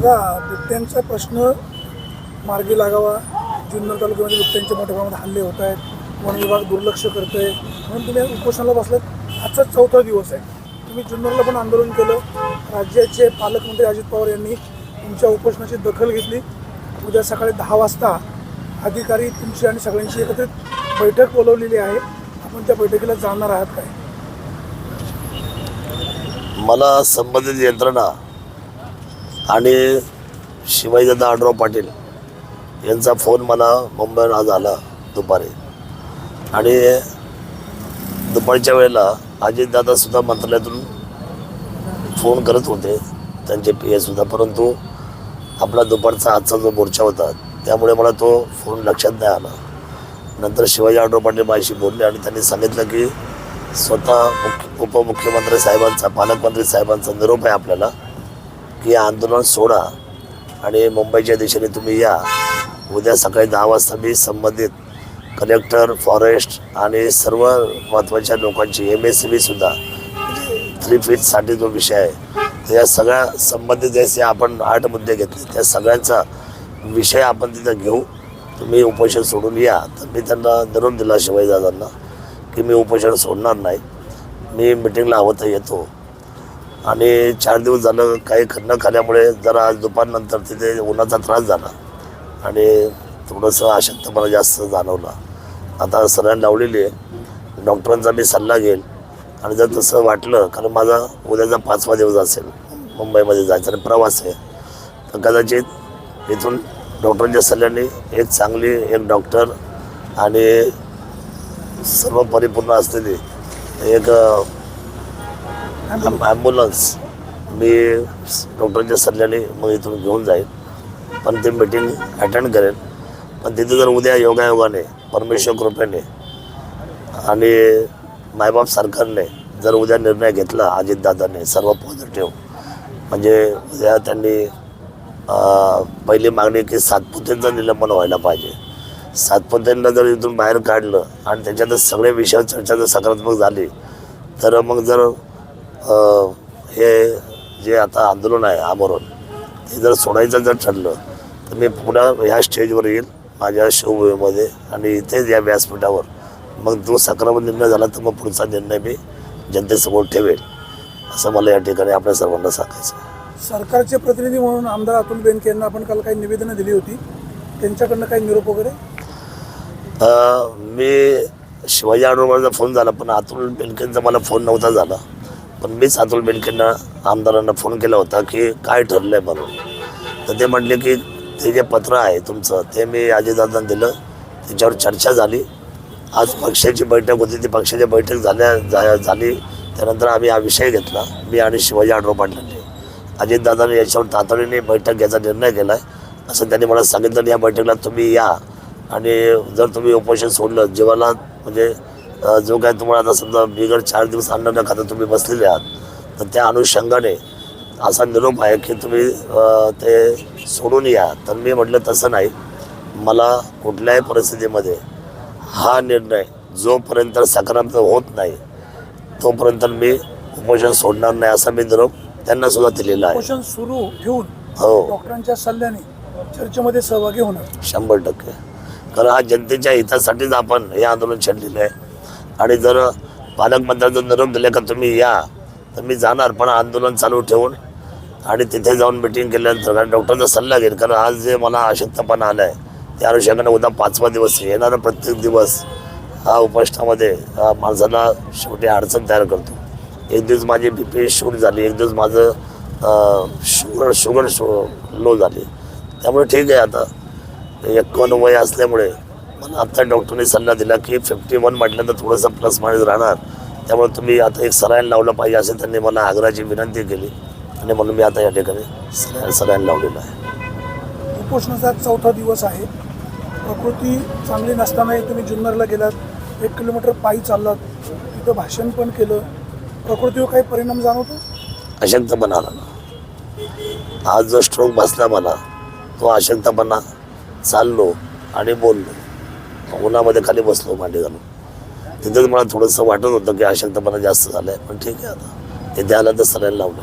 दादा बिबट्यांचा प्रश्न मार्गी लागावा. जुन्नर तालुक्यामध्ये बिबट्यांचे मोठ्या प्रमाणात हल्ले होत आहेत. वन विभाग दुर्लक्ष आहे म्हणून तुम्ही उपोषणाला बसलात. आजचा चौथा दिवस आहे. तुम्ही जुन्नरला पण आंदोलन केलं. राज्याचे पालकमंत्री अजित पवार यांनी तुमच्या उपोषणाची दखल घेतली. उद्या सकाळी दहा वाजता अधिकारी तुमची आणि सगळ्यांची एकत्रित बैठक बोलवलेली आहे. आपण त्या बैठकीला जाणार आहात काय? मला संबंधित यंत्रणा आणि शिवाजीदादा आडराव पाटील यांचा फोन मला मुंबईहून आज आला दुपारी. आणि दुपारच्या वेळेला अजितदादासुद्धा मंत्रालयातून फोन करत होते. त्यांचे पी एसुद्धा परंतु आपला दुपारचा आजचा जो मोर्चा होता त्यामुळे मला तो फोन लक्षात नाही आला. नंतर शिवाजी आडराव पाटील माझ्याशी बोलले आणि त्यांनी सांगितलं की स्वतः मुख्य उपमुख्यमंत्री साहेबांचा पालकमंत्री साहेबांचा निरोप आहे आपल्याला. की आंदोलन सोडा आणि मुंबईच्या दिशेने तुम्ही या. उद्या सकाळी दहा वाजता मी संबंधित कलेक्टर फॉरेस्ट आणि सर्व महत्त्वाच्या लोकांची एम एस सी बीसुद्धा थ्री फीटसाठी जो विषय आहे त्या या सगळ्या संबंधित जे आपण आठ मुद्दे घेतले त्या सगळ्यांचा विषय आपण तिथं घेऊ. तुम्ही उपोषण सोडून या. तर मी त्यांना धरून दिला शिवाजीदादांना की मी उपोषण सोडणार नाही. मी मिटिंगला हवं तर येतो. आणि चार दिवस झालं काही खन्न खाल्यामुळे जरा आज दुपारनंतर तिथे उन्हाचा त्रास झाला. आणि थोडंसं अशक्तपणा जास्त जाणवला. आता सरांनी लावलेली आहे. डॉक्टरांचा मी सल्ला घेईल आणि जर तसं वाटलं कारण माझा उद्याचा पाचवा दिवस असेल. मुंबईमध्ये जायचा आणि प्रवास आहे. तर कदाचित इथून डॉक्टरांच्या सल्ल्याने एक चांगली एक डॉक्टर आणि सर्व परिपूर्ण असलेली एक ॲम- ॲम्ब्युलन्स मी डॉक्टरांच्या सल्ल्याने मग इथून घेऊन जाईल. पण ते मीटिंग अटेंड करेल. पण तिथे जर उद्या योगायोगाने परमेश्वर कृपेने आणि मायबाप सरकारने जर उद्या निर्णय घेतला अजितदादाने सर्व पॉझिटिव्ह म्हणजे उद्या त्यांनी पहिली मागणी की सातपुतेंचं निलंबन व्हायला पाहिजे. सातपुतेंना जर इथून बाहेर काढलं आणि त्याच्यातच सगळे विषय चर्चा जर सकारात्मक झाली तर मग जर हे जे आता आंदोलन आहे आमरण हे जर सोडायचं जर ठरलं तर मी पुन्हा ह्या स्टेजवर येईल माझ्या शिवभूमीमध्ये आणि इथेच या व्यासपीठावर. मग जो सकारात्मक निर्णय झाला तर मग पुढचा निर्णय मी जनतेसमोर ठेवेल असं मला या ठिकाणी आपल्या सर्वांना सांगायचं. सरकारचे प्रतिनिधी म्हणून आमदार अतुल बेनके यांना आपण काल काही निवेदनं दिली होती. त्यांच्याकडनं काही निरोप वगैरे? मी शिवाजी आडोबाचा फोन झाला पण अतुल बेनकेंचा मला फोन नव्हता झाला. पण मीच अतुल बेनकेंना आमदारांना फोन केला होता की काय ठरलं आहे म्हणून. तर ते म्हटले की ते जे पत्र आहे तुमचं ते मी अजितदादांना दिलं. त्याच्यावर चर्चा झाली. आज पक्षाची बैठक होती ती पक्षाची बैठक झाल्या जा झाली. त्यानंतर आम्ही हा विषय घेतला. मी आणि शिवाजी आडराव पाटलांनी. अजितदादाने याच्यावर तातडीने बैठक घ्यायचा निर्णय केला आहे असं त्यांनी मला सांगितलं या बैठकीला तुम्ही या. आणि जर तुम्ही उपोषण सोडलं जीवाला म्हणजे जो काय तुम्हाला आता समजा बिगर चार दिवस अन्न न खाता तुम्ही बसलेले आहात तर त्या अनुषंगाने असा निरोप आहे की तुम्ही ते सोडून या. तर मी म्हटलं तसं नाही. मला कुठल्याही परिस्थितीमध्ये हा निर्णय जोपर्यंत सकारात्मक होत नाही तोपर्यंत मी उपोषण सोडणार नाही असा मी निरोप त्यांना सुद्धा दिलेला आहे. उपोषण सुरू ठेवून हो. डॉक्टरांच्या सल्ल्याने चर्चेमध्ये सहभागी होणार. शंभर टक्के. कारण हा जनतेच्या हितासाठीच आपण हे आंदोलन छेडलेलं आहे. आणि जर पालकमंत्र्यांचा निरोप दिला का तुम्ही या तर मी जाणार पण आंदोलन चालू ठेवून आणि तिथे जाऊन मिटिंग केल्यानंतर कारण डॉक्टरचा सल्ला घेईल कारण आज जे मला अशक्तपणा आला आहे त्या अनुषंगाने उद्या पाचवा दिवस येणारा प्रत्येक दिवस हा उपोषणामध्ये माणसाला शेवटी अडचण तयार करतो. एक दिवस माझी बी पी शूट झाली एक दिवस माझं शुगर शुगर शो लो झाली. त्यामुळे ठीक आहे आता. एकावन्न वय असल्यामुळे मला आत्ता डॉक्टरने सल्ला दिला की फिफ्टी वन म्हटल्यानंतर थोडंसं प्लस मायनस राहणार. त्यामुळे तुम्ही आता एक सलाईन लावलं पाहिजे असे त्यांनी मला आग्रहाची विनंती केली. आणि म्हणून मी आता या ठिकाणी सलाईन सलाईन लावलेलं आहे. उपोषणाचा चौथा दिवस आहे. प्रकृती चांगली नसतानाही तुम्ही जुन्नरला गेलात. एक किलोमीटर पायी चाललात. तिथं भाषण पण केलं. प्रकृतीवर काही परिणाम जाणवतो? अशक्तपणा आला ना आज जो स्ट्रोक बसला मला तो अशक्तपणा चाललो आणि बोललो. उन्हामध्ये खाली बसलो मांडी घालून तिथंच मला थोडंसं वाटत होतं की अशक्तपणा जास्त झालं आहे पण ठीक आहे आता. ते द्यायला तर सलाईन लावलं